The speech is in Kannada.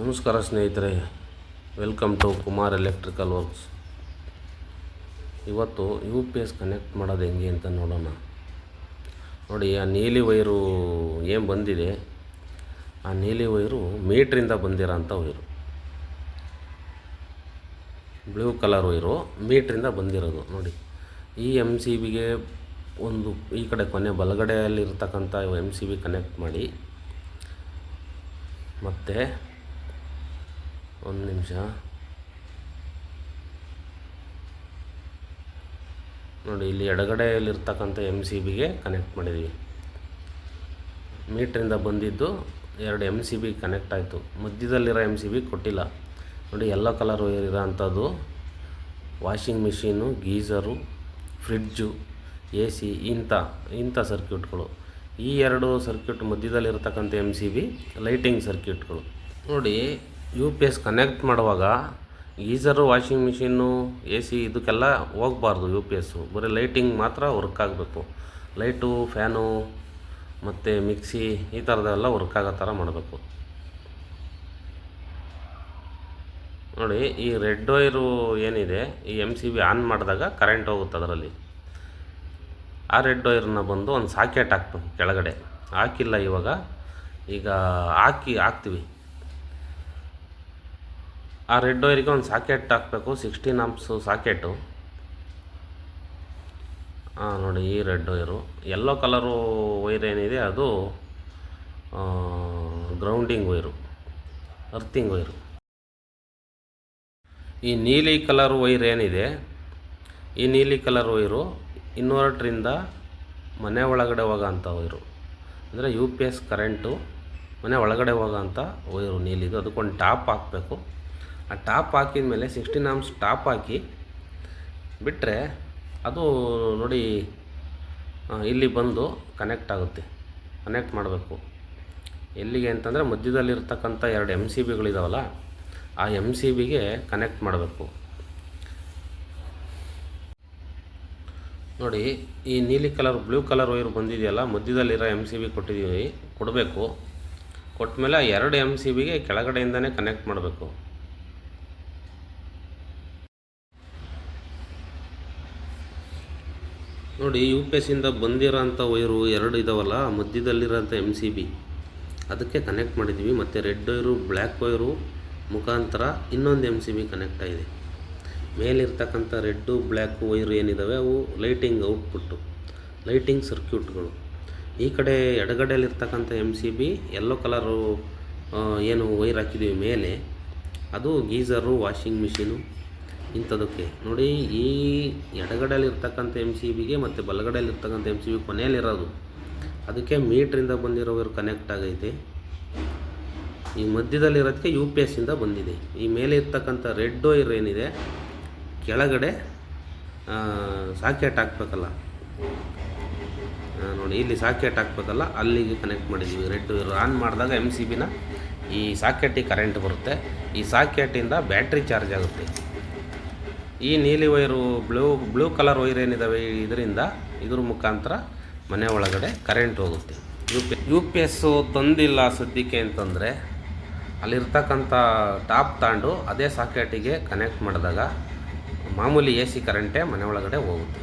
ನಮಸ್ಕಾರ ಸ್ನೇಹಿತರೆ welcome to Kumar electrical works ಇವತ್ತು ಯು ಪಿ ಎಸ್ ಕನೆಕ್ಟ್ ಮಾಡೋದು ಹೆಂಗೆ ಅಂತ ನೋಡೋಣ. ನೋಡಿ, ಆ ನೀಲಿ ವೈರು ಏನು ಬಂದಿದೆ? ಆ ನೀಲಿ ವೈರು ಮೀಟ್ರಿಂದ ಬಂದಿರೋ ಅಂಥ ವೈರು. ಬ್ಲೂ ಕಲರ್ ವೈರು ಮೀಟ್ರಿಂದ ಬಂದಿರೋದು, ನೋಡಿ. ಈ ಎಂ ಸಿ ಬಿಗೆ ಒಂದು ಈ ಕಡೆ ಕೊನೆ ಬಲಗಡೆಯಲ್ಲಿರ್ತಕ್ಕಂಥ ಎಂ ಸಿ ಬಿ ಕನೆಕ್ಟ್ ಮಾಡಿ, ಮತ್ತು ಒಂದು ನಿಮಿಷ. ನೋಡಿ, ಇಲ್ಲಿ ಎಡಗಡೆಯಲ್ಲಿರ್ತಕ್ಕಂಥ ಎಂ ಸಿ ಬಿಗೆ ಕನೆಕ್ಟ್ ಮಾಡಿದ್ದೀವಿ ಮೀಟ್ರಿಂದ ಬಂದಿದ್ದು ಎರಡು ಎಂ ಸಿ ಬಿ ಕನೆಕ್ಟ್ ಆಯಿತು. ಮಧ್ಯದಲ್ಲಿರೋ ಎಂ ಸಿ ಬಿ ಕೊಟ್ಟಿಲ್ಲ. ನೋಡಿ, ಎಲ್ಲ ಕಲರ್ ಇರೋ ಅಂಥದ್ದು. Washing machine geyser fridge A C ಇಂಥ ಇಂಥ ಸರ್ಕ್ಯೂಟ್ಗಳು ಈ ಎರಡು ಸರ್ಕ್ಯೂಟ್ ಮಧ್ಯದಲ್ಲಿರತಕ್ಕಂಥ ಎಂ ಸಿ ಬಿ ಲೈಟಿಂಗ್ ಸರ್ಕ್ಯೂಟ್ಗಳು ನೋಡಿ ಯು ಪಿ ಎಸ್ ಕನೆಕ್ಟ್ ಮಾಡುವಾಗ geyser washing machine A C ಇದಕ್ಕೆಲ್ಲ ಹೋಗಬಾರ್ದು ಯು ಪಿ ಎಸ್ಸು ಬರೀ ಲೈಟಿಂಗ್ ಮಾತ್ರ ವರ್ಕ್ ಆಗಬೇಕು. ಲೈಟು ಫ್ಯಾನು ಮತ್ತು ಮಿಕ್ಸಿ ಈ ಥರದ್ದೆಲ್ಲ ವರ್ಕ್ ಆಗೋ ಥರ ಮಾಡಬೇಕು. ನೋಡಿ, ಈ ರೆಡ್ ವೈರು ಏನಿದೆ, ಈ ಎಂ ಸಿ ಬಿ ಆನ್ ಮಾಡಿದಾಗ ಕರೆಂಟ್ ಹೋಗುತ್ತೆ ಅದರಲ್ಲಿ. ಆ ರೆಡ್ ವೈರನ್ನ ಬಂದು ಒಂದು ಸಾಕೆಟ್ ಹಾಕ್ಬೇಕು ಕೆಳಗಡೆ. ಹಾಕಿಲ್ಲ ಇವಾಗ, ಈಗ ಹಾಕಿ, ಹಾಕ್ತೀವಿ. ಆ ರೆಡ್ ವೈರಿಗೆ ಒಂದು ಸಾಕೆಟ್ ಹಾಕಬೇಕು ಸಿಕ್ಸ್ಟೀನ್ ಆಂಪ್ಸು ಸಾಕೆಟು. ಹಾಂ ನೋಡಿ ಈ red wire. Yellow colour wire ಏನಿದೆ, ಅದು ಗ್ರೌಂಡಿಂಗ್ ವೈರು ಅರ್ಥಿಂಗ್ ವೈರು. ಈ ನೀಲಿ ಕಲರ್ ವೈರ್ ಏನಿದೆ, ಈ ನೀಲಿ ಕಲರ್ ವೈರು ಇನ್ವರ್ಟ್ರಿಂದ ಮನೆ ಒಳಗಡೆ ಹೋಗೋಂಥ ವೈರು. ಅಂದರೆ ಯು ಪಿ ಎಸ್ ಕರೆಂಟು ಮನೆ ಒಳಗಡೆ ಹೋಗೋಂಥ ವೈರು ನೀಲಿದು. ಅದಕ್ಕೊಂದು ಟಾಪ್ ಹಾಕಬೇಕು. ಆ ಟಾಪ್ ಹಾಕಿದ ಮೇಲೆ ಸಿಕ್ಸ್ಟೀನ್ ಆಮ್ಸ್ ಟಾಪ್ ಹಾಕಿ ಬಿಟ್ಟರೆ ಅದು ನೋಡಿ ಇಲ್ಲಿ ಬಂದು ಕನೆಕ್ಟ್ ಆಗುತ್ತೆ. ಕನೆಕ್ಟ್ ಮಾಡಬೇಕು. ಎಲ್ಲಿಗೆ ಅಂತಂದರೆ ಮಧ್ಯದಲ್ಲಿರ್ತಕ್ಕಂಥ ಎರಡು ಎಂ ಸಿ ಬಿಗಳಿದಾವಲ್ಲ ಆ ಎಂ ಸಿ ಬಿಗೆ ಕನೆಕ್ಟ್ ಮಾಡಬೇಕು. ನೋಡಿ, ಈ ನೀಲಿ ಕಲರ್, ಬ್ಲೂ ಕಲರ್ ವೈರ್ ಬಂದಿದೆಯಲ್ಲ, ಮಧ್ಯದಲ್ಲಿರೋ ಎಂ ಸಿ ಬಿ ಕೊಟ್ಟಿದ್ದೀವಿ, ಕೊಡಬೇಕು. ಕೊಟ್ಮೇಲೆ ಆ ಎರಡು ಎಂ ಸಿ ಬಿಗೆ ಕೆಳಗಡೆಯಿಂದನೇ ಕನೆಕ್ಟ್ ಮಾಡಬೇಕು. ನೋಡಿ ಯು ಪಿ ಎಸ್ಸಿಂದ ಬಂದಿರೋಂಥ ವೈರು ಎರಡು ಇದಾವಲ್ಲ, ಮಧ್ಯದಲ್ಲಿರೋಂಥ ಎಂ ಸಿ ಬಿ ಅದಕ್ಕೆ ಕನೆಕ್ಟ್ ಮಾಡಿದ್ದೀವಿ ಮತ್ತು ರೆಡ್ ವೈರು ಬ್ಲ್ಯಾಕ್ ವೈರು ಮುಖಾಂತರ ಇನ್ನೊಂದು ಎಂ ಸಿ ಬಿ ಕನೆಕ್ಟ್ ಆಗಿದೆ. ಮೇಲಿರ್ತಕ್ಕಂಥ ರೆಡ್ಡು ಬ್ಲ್ಯಾಕು ವೈರು ಏನಿದ್ದಾವೆ ಅವು ಲೈಟಿಂಗ್ ಔಟ್ಪುಟ್ಟು ಲೈಟಿಂಗ್ ಸರ್ಕ್ಯೂಟ್ಗಳು ಈ ಕಡೆ ಎಡಗಡೆಯಲ್ಲಿರ್ತಕ್ಕಂಥ M C B yellow colour ಏನು ವೈರ್ ಹಾಕಿದ್ದೀವಿ ಮೇಲೆ, ಅದು ಗೀಝರು ವಾಷಿಂಗ್ ಮಿಷಿನು ಇಂಥದಕ್ಕೆ. ನೋಡಿ, ಈ ಎಡಗಡೆಯಲ್ಲಿರ್ತಕ್ಕಂಥ ಎಂ ಸಿ ಬಿಗೆ ಮತ್ತು ಬಲಗಡೆಯಲ್ಲಿರ್ತಕ್ಕಂಥ ಎಂ ಸಿ ಬಿ ಕೊನೆಯಲ್ಲಿರೋದು. ಅದಕ್ಕೆ ಮೀಟ್ರಿಂದ ಬಂದಿರೋ ವೈರ್ ಕನೆಕ್ಟ್ ಆಗೈತೆ. ಈ ಮಧ್ಯದಲ್ಲಿರೋದಕ್ಕೆ ಯು ಪಿ ಎಸ್ಸಿಂದ ಬಂದಿದೆ. ಈ ಮೇಲೆ ಇರ್ತಕ್ಕಂಥ ರೆಡ್ ವೈರ್ ಏನಿದೆ, ಕೆಳಗಡೆ ಸಾಕೆಟ್ ಹಾಕ್ಬೇಕಲ್ಲ. ನೋಡಿ, ಇಲ್ಲಿ ಸಾಕೆಟ್ ಹಾಕ್ಬೇಕಲ್ಲ, ಅಲ್ಲಿಗೆ ಕನೆಕ್ಟ್ ಮಾಡಿದ್ದೀವಿ. ರೆಡ್ ವೈರ್ ಆನ್ ಮಾಡಿದಾಗ ಎಂ ಸಿ ಬಿನ ಈ ಸಾಕೆಟಿಗೆ ಕರೆಂಟ್ ಬರುತ್ತೆ. ಈ ಸಾಕೆಟಿಂದ ಬ್ಯಾಟ್ರಿ ಚಾರ್ಜ್ ಆಗುತ್ತೆ. ಈ ನೀಲಿ wire blue blue colour wire ಏನಿದ್ದಾವೆ ಇದರಿಂದ ಇದ್ರ ಮುಖಾಂತರ ಮನೆ ಒಳಗಡೆ ಕರೆಂಟ್ ಹೋಗುತ್ತೆ. U P U P S ತಂದಿಲ್ಲ ಸದ್ಯಕ್ಕೆ ಅಂತಂದರೆ ಅಲ್ಲಿರ್ತಕ್ಕಂಥ ಟಾಪ್ ತಾಂಡು ಅದೇ ಸಾಕೆಟಿಗೆ ಕನೆಕ್ಟ್ ಮಾಡಿದಾಗ ಮಾಮೂಲಿ ಎ ಸಿ ಕರೆಂಟೇ ಮನೆ ಒಳಗಡೆ ಹೋಗುತ್ತೆ.